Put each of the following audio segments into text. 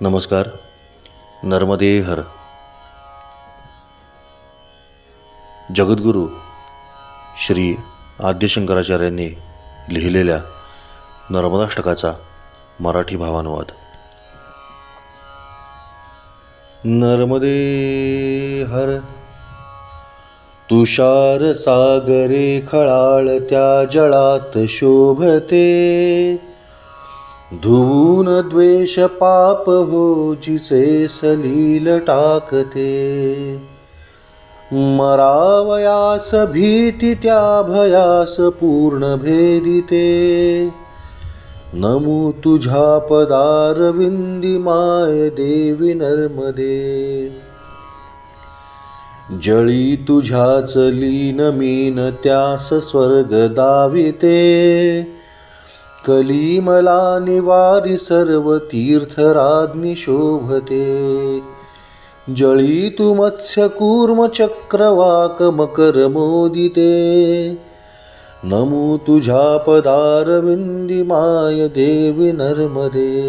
नमस्कार. नर्मदे हर. जगद्गुरू श्री आद्यशंकराचार्यांनी लिहिलेल्या नर्मदाष्टकाचा मराठी भावानुवाद. नर्मदे हर. तुषार सागरे खळाळत्या जळात शोभते. धुवून द्वेष पाप हो जिचे सलील टाकते. मरावयास भीती त्या भयास पूर्ण भेदिते. नमो तुझ्या पदारविंदी माय देवी नर्मदे. जळी तुझ्याच लीन मीन त्यास स्वर्ग दाविते. कलिमला निवारी सर्व तीर्थराज्ञी शोभते. जळी तु मत्स्य कूर्म चक्रवाक मकर मोदिते. नमो तुझ्या पदारविंदी माय देवी नर्मदे.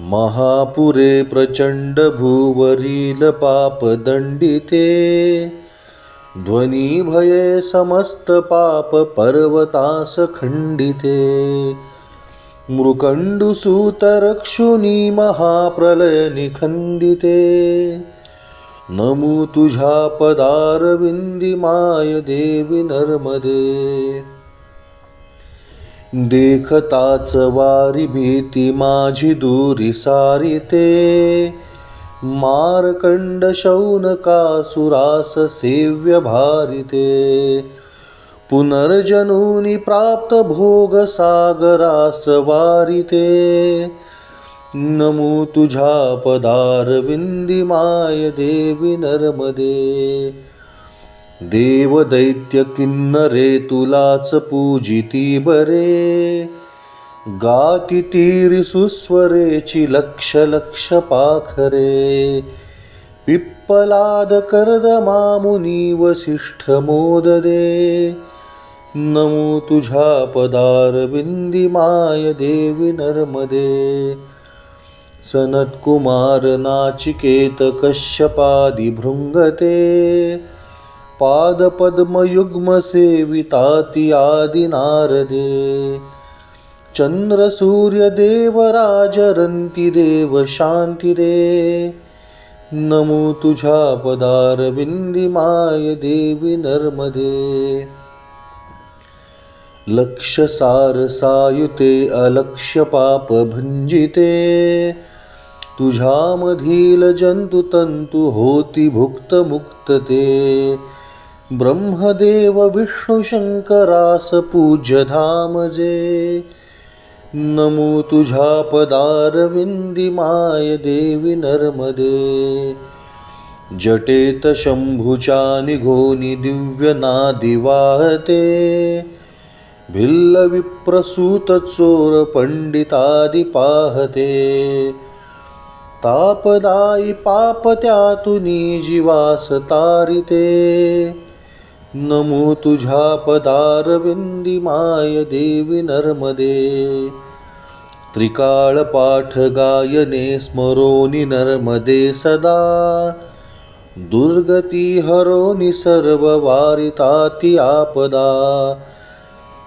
महापुरे प्रचंड भूवरील पाप दंडिते. ध्वनी भये समस्त पाप पर्वतास खंडिते. मृकंडुसूतरक्षुनी महाप्रलय निखंडिते नमो तुझ्या पदारविंदी माय देवी नर्मदे. देखताच वारी भीती माझी दूरी सारिते. मारकंड शौनकासुरास सेव्य भारिते। पुनर्जनुनी प्राप्त भोग सागरास वारिते। नमो तुझ्या पदारविंदी माय देवी नर्मदे। देवदैत्य किन्नरे तुलाच पूजिती बरे। गाती तीरी सुस्वरेची लक्ष लक्ष पाखरे। पिप्पलाद मामुनी वसिष्ठ मोददे। नमो तुझ्या पदारविंदी माय देवी नर्मदे। सनत्कुमार नाचिकेत नारदे। चंद्र सूर्य आदिनारदे चन्द्रसूर्यदेवराजरन्ति देव शान्तिरे नमो तुझ्या पदारविंदी माय देवी नर्मदे. लक्षसारसायुते अलक्ष्य पाप भंजिते. तुझ्यामधील जंतुतंतु होती भुक्त ब्रह्मदेव विष्णू शंकरास धामजे. नमो तुझ्या पदारविंदी माय देवी नर्मदे. जटेत शंभुच्या निघोनी दिव्य नादी वाहते. भिल्ल विप्रसूत चोर पंडितादि पाहते. तापदायी पाप त्यातुनी जीवास तारिते. नमो तुझ्या पदारविंदी माय देवी नर्मदे. त्रिकाळ पाठ गायने स्मरोनि नर्मदे सदा. दुर्गती हरोनि सर्व आपदा.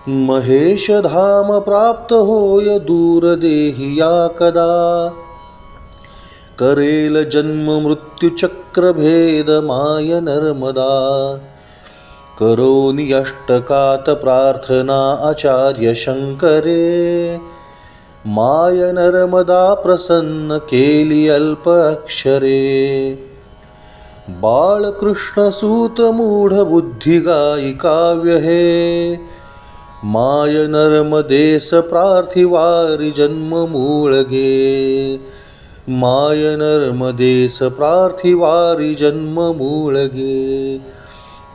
महेश धाम प्राप्त होय दूर देही या कदा करेल जन्म मृत्यू चक्र भेद माय नर्मदा. करोनि अष्टकात प्रार्थना आचार्य शंकरे माय नर्मदा प्रसन्न केली अल्प अक्षरे बाळकृष्ण सूत मूढ काव्य हे। माय नर्मदेस प्रार्थिवारी जन्म मूळ गे माय नर्मदेस प्रार्थिवारी जन्म मूळ गे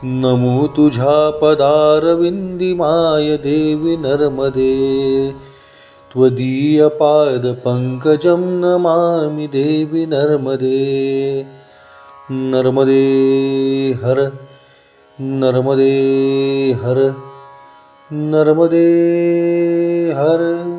नमो तुझ्या पदारविंदी माय देवी नर्मदे. त्वदीय पाद पंकजं नमामि देवी नर्मदे. नर्मदे हर नर्मदे हर नर्मदे हर.